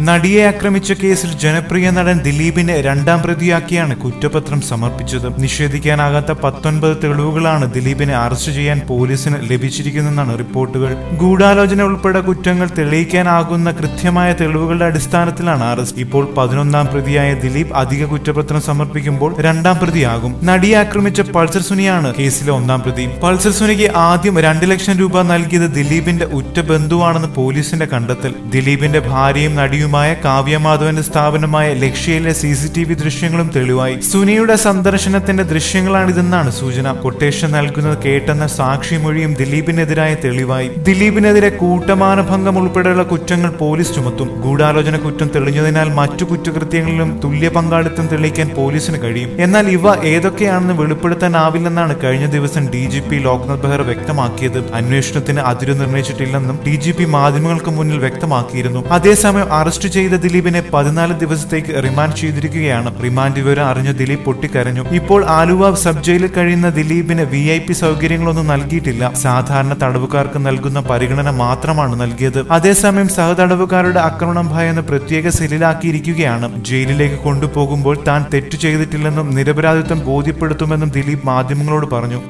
നടിയെ ആക്രമിച്ച കേസിൽ ജനപ്രിയ നടൻ ദിലീപിനെ രണ്ടാം പ്രതിയാക്കിയാണ് കുറ്റപത്രം സമർപ്പിച്ചത്. നിഷേധിക്കാനാകാത്ത പത്തൊൻപത് തെളിവുകളാണ് ദിലീപിനെ അറസ്റ്റ് ചെയ്യാൻ പോലീസിന് ലഭിച്ചിരിക്കുന്നതെന്നാണ് റിപ്പോർട്ടുകൾ. ഗൂഢാലോചന ഉൾപ്പെടെ കുറ്റങ്ങൾ തെളിയിക്കാനാകുന്ന കൃത്യമായ തെളിവുകളുടെ അടിസ്ഥാനത്തിലാണ് അറസ്റ്റ്. ഇപ്പോൾ പതിനൊന്നാം പ്രതിയായ ദിലീപ് അധിക കുറ്റപത്രം സമർപ്പിക്കുമ്പോൾ രണ്ടാം പ്രതിയാകും. നടിയെ ആക്രമിച്ച പൾസർ സുനിയാണ് കേസിലെ ഒന്നാം പ്രതി. പൾസർ സുനിക്ക് ആദ്യം രണ്ട് ലക്ഷം രൂപ നൽകിയത് ദിലീപിന്റെ ഉറ്റ ബന്ധുവാണെന്ന് പോലീസിന്റെ കണ്ടെത്തൽ. ദിലീപിന്റെ ഭാര്യയും നടിയുമായ കാവ്യമാധവന്റെ സ്ഥാപനമായ ലക്ഷ്യയിലെ സി സി ടി വി ദൃശ്യങ്ങളും തെളിവായി. സുനിയുടെ സന്ദർശനത്തിന്റെ ദൃശ്യങ്ങളാണിതെന്നാണ് സൂചന. കൊട്ടേഷൻ നൽകുന്നത് കേട്ടെന്ന സാക്ഷി മൊഴിയും ദിലീപിനെതിരായ തെളിവായി. ദിലീപിനെതിരെ കൂട്ടമാനഭംഗം ഉൾപ്പെടെയുള്ള കുറ്റങ്ങൾ പോലീസ് ചുമത്തും. ഗൂഢാലോചന കുറ്റം തെളിഞ്ഞതിനാൽ മറ്റു കുറ്റകൃത്യങ്ങളിലും തുല്യ പങ്കാളിത്തം തെളിയിക്കാൻ പോലീസിന് കഴിയും. എന്നാൽ ഇവ ഏതൊക്കെയാണെന്ന് വെളിപ്പെടുത്താനാവില്ലെന്നാണ് കഴിഞ്ഞ ദിവസം D G P Loknath Behera വ്യക്തമാക്കിയത്. അന്വേഷണത്തിന് അതിരു നിർണയിച്ചിട്ടില്ലെന്നും ഡി ജി പി മാധ്യമങ്ങൾക്ക് മുന്നിൽ വ്യക്തമാക്കിയിരുന്നു. അതേസമയം അറസ്റ്റ് ചെയ്ത ദിലീപിനെ പതിനാല് ദിവസത്തേക്ക് റിമാൻഡ് ചെയ്തിരിക്കുകയാണ്. റിമാൻഡ് വിവരം അറിഞ്ഞ ദിലീപ് പൊട്ടിക്കരഞ്ഞു. ഇപ്പോൾ ആലുവ സബ് ജയിലിൽ കഴിയുന്ന ദിലീപിന് വി ഐ പി സൗകര്യങ്ങളൊന്നും നൽകിയിട്ടില്ല. സാധാരണ തടവുകാർക്ക് നൽകുന്ന പരിഗണന മാത്രമാണ് നൽകിയത്. അതേസമയം സഹതടവുകാരുടെ ആക്രമണം ഭയന്ന് പ്രത്യേക സെല്ലിലാക്കിയിരിക്കുകയാണ്. ജയിലിലേക്ക് കൊണ്ടുപോകുമ്പോൾ താൻ തെറ്റു ചെയ്തിട്ടില്ലെന്നും നിരപരാധിത്വം ബോധ്യപ്പെടുത്തുമെന്നും ദിലീപ് മാധ്യമങ്ങളോട് പറഞ്ഞു.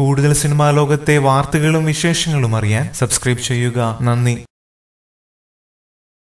കൂടുതൽ സിനിമാ ലോകത്തെ വാർത്തകളും വിശേഷങ്ങളും അറിയാൻ സബ്സ്ക്രൈബ് ചെയ്യുക. നന്ദി.